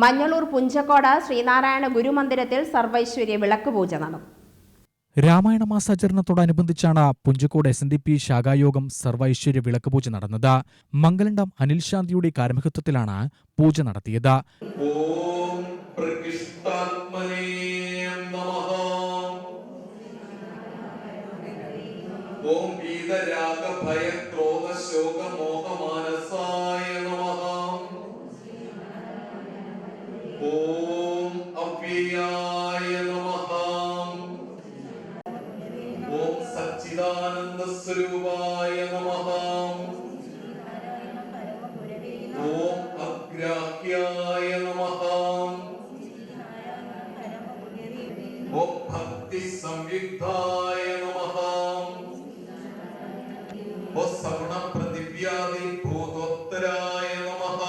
മഞ്ഞളൂർ പുഞ്ചക്കോട് ശ്രീനാരായണ ഗുരുമന്ദിരത്തിൽ സർവൈശ്വര്യ വിളക്ക് പൂജ നടന്നു. Ramayana മാസാചരണത്തോടനുബന്ധിച്ചാണ് Punchakkode S N D P ശാഖായോഗം സർവൈശ്വര്യ വിളക്ക് പൂജ നടന്നത്. മംഗലണ്ടം അനിൽ ശാന്തിയുടെ കാർമ്മികത്വത്തിലാണ് പൂജ നടത്തിയത്. ഓം പ്രകൃഷ്ടാത്മനേ നമഃ. ഓം വീതരാഗ ഭയ ക്രോധ ശോക മോഹമാനസായ ഓം സച്ചിദാനന്ദ സ്വരൂപായ നമഃ. ഓം അഗ്രാഹ്യായ നമഃ. ഓം ഭക്തി സംയുക്തായ നമഃ. ഓ സഗുണ പ്രതിവ്യാധി ഭൂതോത്തരായ നമഃ.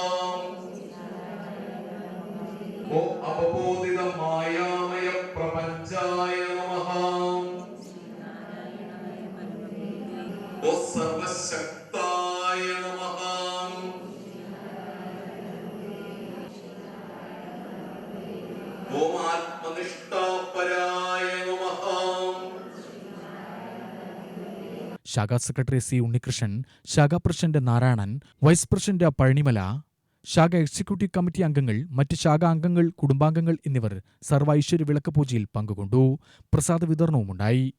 ഓ അവബോധിത മായാമയ പ്രപഞ്ചായ ശാഖാ സെക്രട്ടറി സി ഉണ്ണികൃഷ്ണൻ ശാഖാ president Narayanan vice president Pazhanimala ശാഖ എക്സിക്യൂട്ടീവ് കമ്മിറ്റി അംഗങ്ങൾ മറ്റ് ശാഖാ അംഗങ്ങൾ കുടുംബാംഗങ്ങൾ എന്നിവർ സർവൈശ്വര്യ വിളക്ക് പൂജയിൽ പങ്കുകൊണ്ടു. പ്രസാദ വിതരണവുമുണ്ടായി.